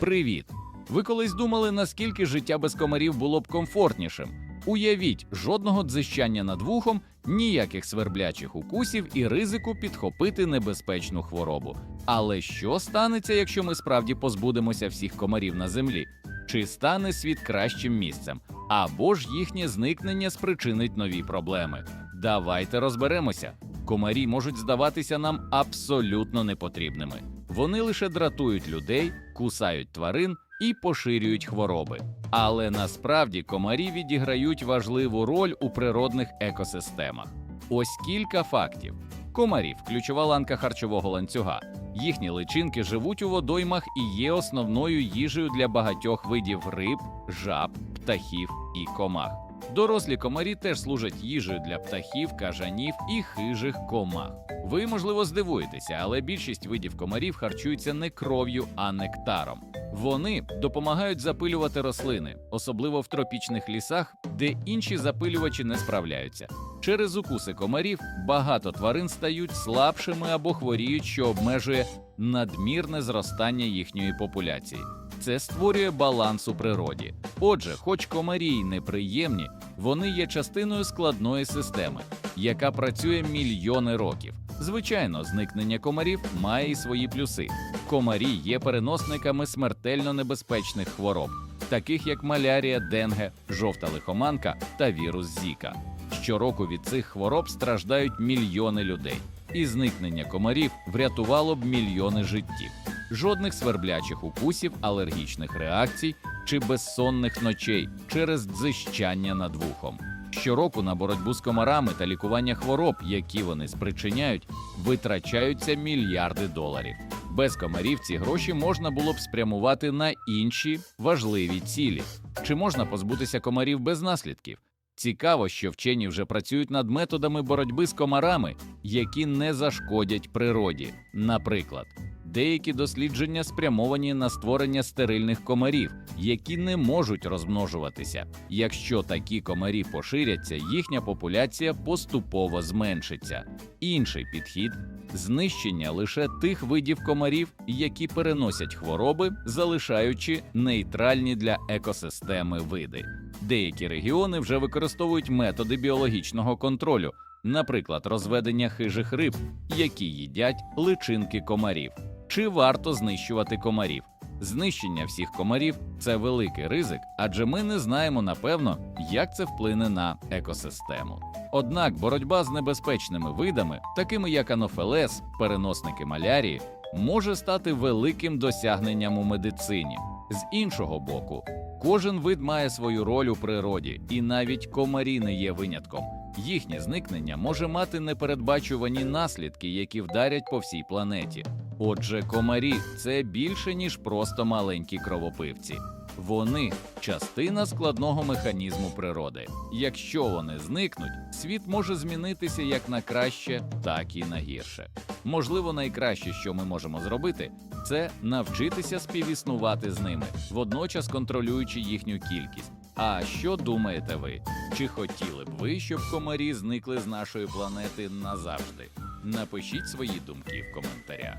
Привіт! Ви колись думали, наскільки життя без комарів було б комфортнішим? Уявіть, жодного дзищання над вухом, ніяких сверблячих укусів і ризику підхопити небезпечну хворобу. Але що станеться, якщо ми справді позбудемося всіх комарів на землі? Чи стане світ кращим місцем? Або ж їхнє зникнення спричинить нові проблеми? Давайте розберемося. Комарі можуть здаватися нам абсолютно непотрібними. Вони лише дратують людей, кусають тварин і поширюють хвороби. Але насправді комарі відіграють важливу роль у природних екосистемах. Ось кілька фактів: комарі ключова ланка харчового ланцюга. Їхні личинки живуть у водоймах і є основною їжею для багатьох видів риб, жаб, птахів і комах. Дорослі комарі теж служать їжею для птахів, кажанів і хижих комах. Ви, можливо, здивуєтеся, але більшість видів комарів харчуються не кров'ю, а нектаром. Вони допомагають запилювати рослини, особливо в тропічних лісах, де інші запилювачі не справляються. Через укуси комарів багато тварин стають слабшими або хворіють, що обмежує надмірне зростання їхньої популяції. Це створює баланс у природі. Отже, хоч комарі й неприємні, вони є частиною складної системи, яка працює мільйони років. Звичайно, зникнення комарів має і свої плюси. Комарі є переносниками смертельно небезпечних хвороб, таких як малярія, денге, жовта лихоманка та вірус Зіка. Щороку від цих хвороб страждають мільйони людей, і зникнення комарів врятувало б мільйони життів. Жодних сверблячих укусів, алергічних реакцій чи безсонних ночей через дзищання над вухом. Щороку на боротьбу з комарами та лікування хвороб, які вони спричиняють, витрачаються мільярди доларів. Без комарів ці гроші можна було б спрямувати на інші важливі цілі. Чи можна позбутися комарів без наслідків? Цікаво, що вчені вже працюють над методами боротьби з комарами, які не зашкодять природі. Наприклад, деякі дослідження спрямовані на створення стерильних комарів, які не можуть розмножуватися. Якщо такі комарі поширяться, їхня популяція поступово зменшиться. Інший підхід знищення лише тих видів комарів, які переносять хвороби, залишаючи нейтральні для екосистеми види. Деякі регіони вже використовують методи біологічного контролю, наприклад, розведення хижих риб, які їдять личинки комарів. Чи варто знищувати комарів? Знищення всіх комарів це великий ризик, адже ми не знаємо напевно, як це вплине на екосистему. Однак боротьба з небезпечними видами, такими як анофелес, переносники малярії, може стати великим досягненням у медицині. З іншого боку, кожен вид має свою роль у природі, і навіть комарі не є винятком. Їхнє зникнення може мати непередбачувані наслідки, які вдарять по всій планеті. Отже, комарі це більше ніж просто маленькі кровопивці. Вони частина складного механізму природи. Якщо вони зникнуть, світ може змінитися як на краще, так і на гірше. Можливо, найкраще, що ми можемо зробити, це навчитися співіснувати з ними, водночас контролюючи їхню кількість. А що думаєте ви? Чи хотіли б ви, щоб комарі зникли з нашої планети назавжди? Напишіть свої думки в коментарях.